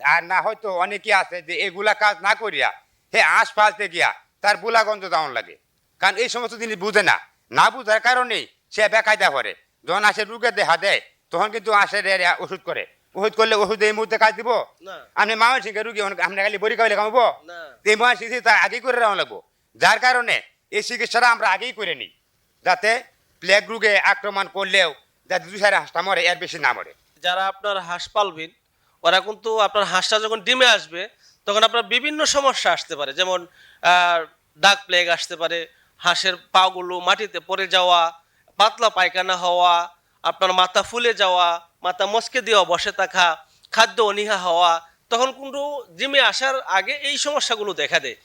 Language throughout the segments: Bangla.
আর না হয়তো অনেকে আছে যে এগুলা কাজ না করিয়া হে আঁশ ফালতে গিয়া তার বুলাগঞ্জ দাউন লাগে। কারণ এই সমস্ত জিনিস বুঝে না। না বুঝার কারণেই সে বেকায়দা করে। যখন আসে রুগের দেখা দেয় তখন কিন্তু আসে ওষুধ করে। ওষুধ করলে ওষুধ এই মুহূর্তে কাজ দিব? না। আপনি মামার সিংহে রুগী আপনি খালি বড়ি খাইলে কামাবো এই মহান চিকিৎসা তার আগেই করে রাখা লাগবো। যার কারণে এই চিকিৎসাটা আমরা আগেই করে নিই। যাতে প্লেগ রোগে আক্রমণ করলেও যাতে দু চারি হাঁসটা মরে এর বেশি না মরে। যারা আপনার হাঁস পালবেন ওরা কিন্তু আপনার হাঁসটা যখন ডিমে আসবে, তখন আপনার বিভিন্ন সমস্যা আসতে পারে। যেমন ডাক প্লেগ আসতে পারে, হাঁসের পাগুলো মাটিতে পড়ে যাওয়া, পাতলা পায়খানা হওয়া, আপনার মাথা ফুলে যাওয়া, মাথা মস্কে দেওয়া বসে থাকা, খাদ্য অনীহা হওয়া, তখন কিন্তু জিমে আসার আগে এই সমস্যাগুলো দেখা দেয়।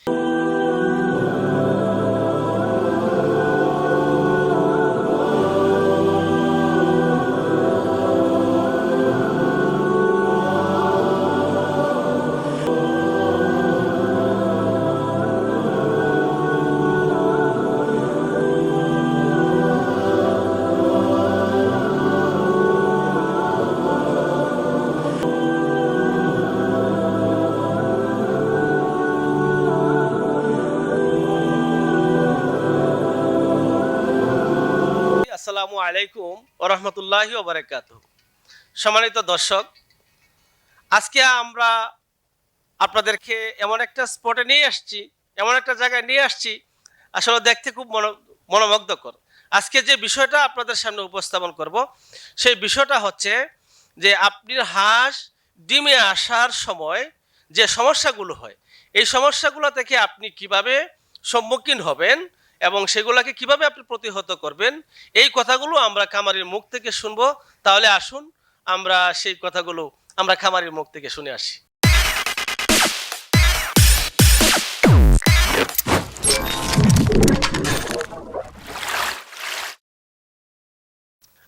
আলাইকুম ও রহমতুল্লাহি ওবরাকাত সম্মানিত দর্শক, আজকে আমরা আপনাদেরকে এমন একটা স্পটে নিয়ে আসছি, এমন একটা জায়গায় নিয়ে আসছি, আসলে দেখতে খুব মন, মনোমুগ্ধকর। আজকে যে বিষয়টা আপনাদের সামনে উপস্থাপন করব, সেই বিষয়টা হচ্ছে যে আপনি হাঁস ডিমে আসার সময় যে সমস্যাগুলো হয়, এই সমস্যাগুলো থেকে আপনি কীভাবে সম্মুখীন হবেন এবং সেগুলোকে কীভাবে আপনি প্রতিহত করবেন, এই কথাগুলো আমরা খামারির মুখ থেকে শুনব। তাহলে আসুন, আমরা সেই কথাগুলো আমরা খামারির মুখ থেকে শুনে আসি।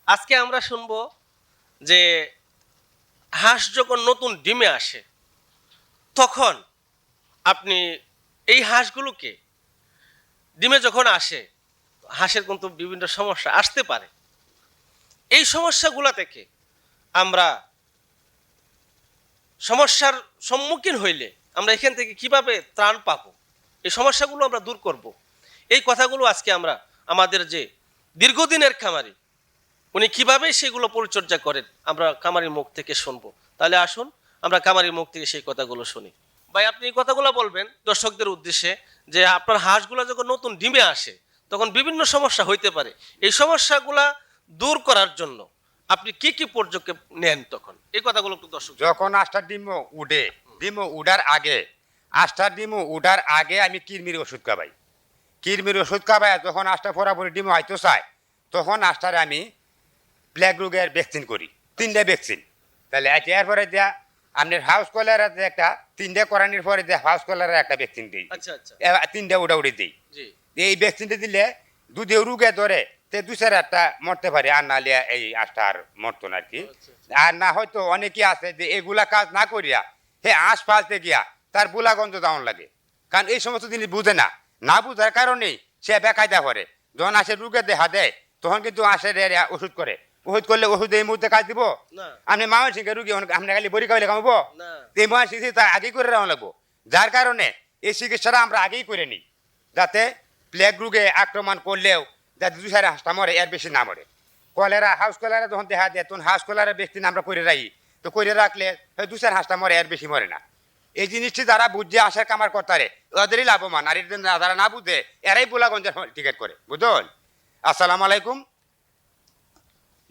আজকে আমরা শুনব যে হাঁস যখন নতুন ডিমে আসে, তখন আপনি এই হাঁসগুলোকে ডিমে যখন আসে, হাঁসের কিন্তু বিভিন্ন সমস্যা আসতে পারে। এই সমস্যাগুলো থেকে আমরা সমস্যার সম্মুখীন হইলে আমরা এখান থেকে কীভাবে ত্রাণ পাবো? এই সমস্যাগুলো আমরা দূর করব। এই কথাগুলো আজকে আমরা আমাদের যে দীর্ঘদিনের খামারি, উনি কীভাবে সেগুলো পরিচর্যা করেন, আমরা কামারির মুখ থেকে শুনব। তাহলে আসুন, আমরা কামারির মুখ থেকে সেই কথাগুলো শুনি। ভাই, আপনি এই কথাগুলো বলবেন দর্শকদের উদ্দেশ্যে যে আপনার হাঁসগুলো যখন নতুন ডিমে আসে, তখন বিভিন্ন সমস্যা হইতে পারে। এই সমস্যাগুলা দূর করার জন্য আপনি কি কি পর্যক্ষেপ নেন তখন? এই কথাগুলো একটু দর্শক যখন আষ্টার ডিম উঠে, ডিম উঠার আগে আষ্টার ডিম উঠার আগে আমি কিরমির ওষুধ খাবাই। কিরমির ওষুধ খাবাই যখন আষ্টা ফোরাফুরি ডিম হয়তো চায়, তখন আষ্টারে আমি প্লেগ রোগের ভ্যাকসিন করি, তিনটে ভ্যাকসিন। তাহলে এরপরে দেয়া আপনার হাউস কলারের যে একটা তিনটে করানির পরে যে হাউস কলারের একটা ভ্যাকসিন দিই। আচ্ছা আচ্ছা। উড়া উড়ি দিই। এই ভ্যাকসিনটা দিলে দুধে রুগে ধরে তে দু চার একটা মরতে পারে আর নাহলে এই আর মরতো না আর কি আচ্ছা, আর না হয়তো অনেকে আছে যে এগুলা কাজ না করিয়া হে আঁশ ফালতে গিয়া তার বুলাগঞ্জ দাউন লাগে। কারণ এই সমস্ত জিনিস বুঝে না। না বুঝার কারণেই সে বেকায়দা করে। যখন আসে রুগে দেখা দেয় তখন কিন্তু আসে রে রে ওষুধ করে। ওষুধ করলে ওষুধ এই মুহূর্তে কাজ দিব? আপনি মামার সিংহে রুগী আপনি খালি বড়ি খাইলে কামাবো? এই চিকিৎসা তার আগেই করে রাখা লাগবো। যার কারণে এই চিকিৎসাটা আমরা আগেই করে নিই যাতে প্লেগ রোগে আক্রমণ করলেও যাতে দু চারি হাঁসটা মরে এর বেশি না মরে। কলেরা হাউস কলেরা যখন দেখা দেয় তখন হাউস কলেরা ব্যক্তি আমরা করে রাখি। তো করে রাখলে দু চার হাঁসটা মরে এর বেশি মরে না। এই জিনিসটি যারা বুঝে আসার কামার কর্তারে ওদেরই লাভবান। আর যারা না বুঝে এরাই বোলাগঞ্জের টিকিট করে। বুঝল? আসসালামু আলাইকুম।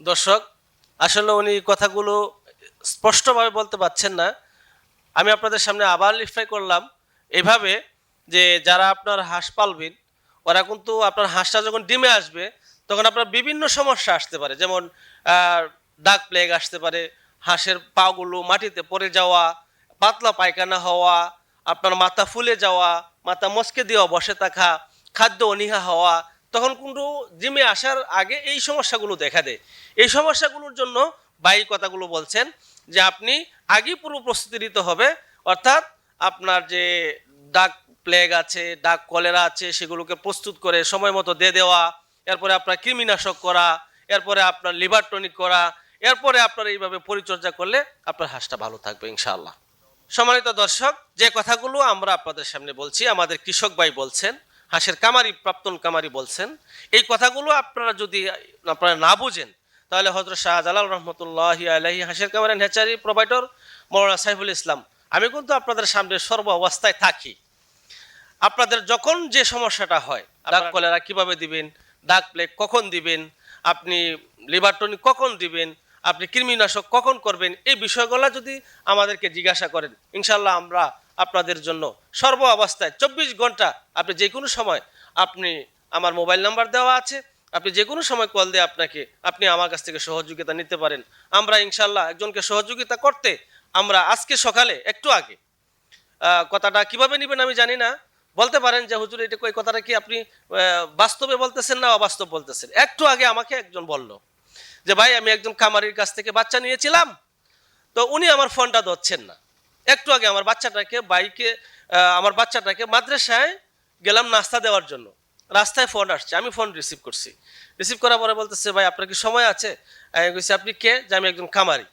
দর্শক, আসলে উনি কথাগুলো স্পষ্টভাবে বলতে পারছেন না। আমি আপনাদের সামনে আবার লিফাই করলাম এভাবে যে যারা আপনার হাঁস পালবেন, ওরা কিন্তু আপনার হাঁসটা যখন ডিমে আসবে, তখন আপনার বিভিন্ন সমস্যা আসতে পারে। যেমন ডাক প্লেগ আসতে পারে, হাঁসের পাগুলো মাটিতে পড়ে যাওয়া, পাতলা পায়খানা হওয়া, আপনার মাথা ফুলে যাওয়া, মাথা মস্কে দেওয়া বসে থাকা, খাদ্য অনীহা হওয়া তখন কিন্তু জিমে আসার আগে এই সমস্যাগুলো দেখা দেয়। এই সমস্যাগুলোর জন্য বাই কথাগুলো বলছেন যে আপনি আগেই পূর্ব প্রস্তুতি নিতে হবে। অর্থাৎ আপনার যে ডাক প্লেগ আছে ডাক কলেরা আছে, সেগুলোকে প্রস্তুত করে সময় মতো দিয়ে দেওয়া, এরপরে আপনার কৃমিনাশক করা, এরপরে আপনার লিভার টনিক করা, এরপরে আপনার এইভাবে পরিচর্যা করলে আপনার হাঁসটা ভালো থাকবে ইনশাআল্লাহ। সম্মানিত দর্শক, যে কথাগুলো আমরা আপনাদের সামনে বলছি, আমাদের কৃষক ভাই বলছেন হাঁসের কামারি প্রাপ্তন কামারি বলছেন। এই কথাগুলো আপনারা যদি আপনারা না বুঝেন তাহলে হজরত শাহজালাল রহমতুল্লাহ আলহি হাঁসের কামারি হ্যাচারি প্রোভাইডর মৌলানা সাইফুল ইসলাম আমি কিন্তু আপনাদের সামনে সর্ব অবস্থায় থাকি। আপনাদের যখন যে সমস্যাটা হয় ডাক কলেরা কীভাবে দিবেন ডাক প্লেগ কখন দিবেন আপনি লিভার টনিক কখন দিবেন আপনি কৃমিনাশক কখন করবেন এই বিষয়গুলো যদি আমাদেরকে জিজ্ঞাসা করেন ইনশাল্লাহ আমরা আপনাদের জন্য সর্ব অবস্থায় চব্বিশ ঘণ্টা আপনি যে কোনো সময় আপনি আমার মোবাইল নাম্বার দেওয়া আছে, আপনি যে কোনো সময় কল দিয়ে আপনাকে, আপনি আমার কাছ থেকে সহযোগিতা নিতে পারেন। আমরা ইনশাল্লাহ একজনকে সহযোগিতা করতে আমরা আজকে সকালে একটু আগে কথাটা কীভাবে নেবেন আমি জানি না। বলতে পারেন যে, হুজুর, এটা ওই কথাটা কি আপনি বাস্তবে বলতেছেন না অবাস্তব বলতেছেন? একটু আগে আমাকে একজন বলল যে, ভাই, আমি একজন খামারির কাছ থেকে বাচ্চা নিয়েছিলাম, তো উনি আমার ফোনটা ধরছেন না। একটু আগে আমার বাচ্চাটাকে বাইকে আমার বাচ্চাটাকে মাদ্রাসায় গেলাম নাস্তা দেওয়ার জন্য। রাস্তায় ফোন আসছে, আমি ফোন রিসিভ করছি। রিসিভ করার পরে বলতেছে, ভাই, আপনার কি সময় আছে? বলছি আপনি কে? যে আমি একজন খামারি।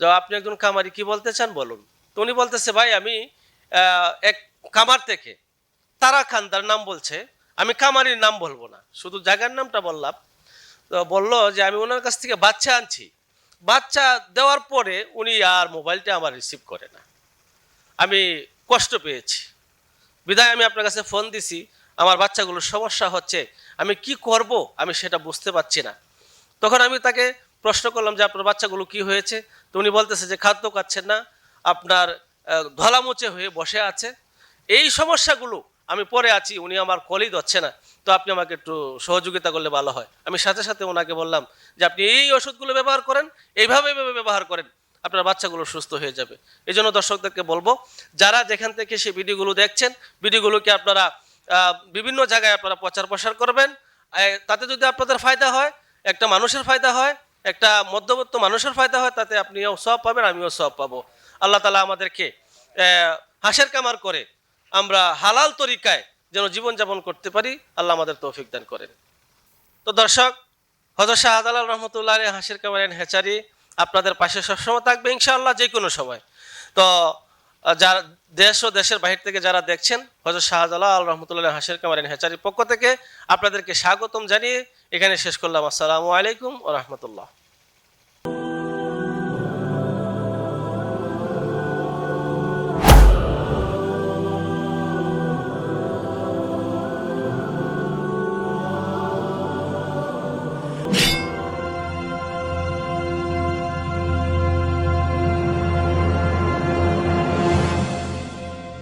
যে আপনি একজন খামারি, কি বলতে চান বলুন? তো উনি বলতেছে, ভাই, আমি এক খামার থেকে তারা খান তার নাম বলছে, আমি খামারির নাম বলব না। শুধু জায়গার নামটা বললাম। তো বলল যে, আমি ওনার কাছ থেকে বাচ্চা আনছি। বাচ্চা দেওয়ার পরে উনি আর মোবাইলটা আমার রিসিভ করে না। আমি কষ্ট পেয়েছি। বিদায় আমি আপনার কাছে ফোন দিছি, আমার বাচ্চাগুলোর সমস্যা হচ্ছে, আমি কি করব আমি সেটা বুঝতে পারছি না। তখন আমি তাকে প্রশ্ন করলাম যে, আপনার বাচ্চাগুলো কি হয়েছে? তো উনি বলতেছে যে, খাদ্য খাচ্ছেন না, আপনার ধলামুচে হয়ে বসে আছে। এই সমস্যাগুলো আমি পরে আছি, উনি আমার কলই ধরছে না। তো আপনি আমাকে একটু সহযোগিতা করলে ভালো হয়। আমি সাথে সাথে ওনাকে বললাম যে, আপনি এই ওষুধগুলো ব্যবহার করেন এইভাবে ব্যবহার করেন। আপনার বাচ্চাগুলো সুস্থ হয়ে যাবে। এই জন্য দর্শকদেরকে বলব, যারা যেখান থেকে সেই ভিডিওগুলো দেখছেন, ভিডিওগুলোকে আপনারা বিভিন্ন জায়গায় আপনারা প্রচার প্রসার করবেন। তাতে যদি আপনাদের ফায়দা হয়, একটা মানুষের ফায়দা হয়, একটা মধ্যবর্ত মানুষের ফায়দা হয়, তাতে আপনিও সব পাবেন, আমিও সব পাবো। আল্লাহ তালা আমাদেরকে হাঁসের কামার করে আমরা হালাল তরিকায় যেন জীবনযাপন করতে পারি, আল্লাহ আমাদের তৌফিক দান করেন। তো দর্শক হজর শাহজালাল রহমতুল্লাহ আলী হাসির কামারেন হেচারি আপনাদের পাশে সবসময় থাকবে ইনশাআল্লাহ যে কোনো সময়। তো যারা দেশ ও দেশের বাহির থেকে যারা দেখছেন হজর আল রহমতুল্লাহ হাসির কামারিন হেচারির পক্ষ থেকে আপনাদেরকে স্বাগতম জানিয়ে এখানে শেষ করলাম। আসসালামু আলাইকুম ও রহমতুল্লাহ।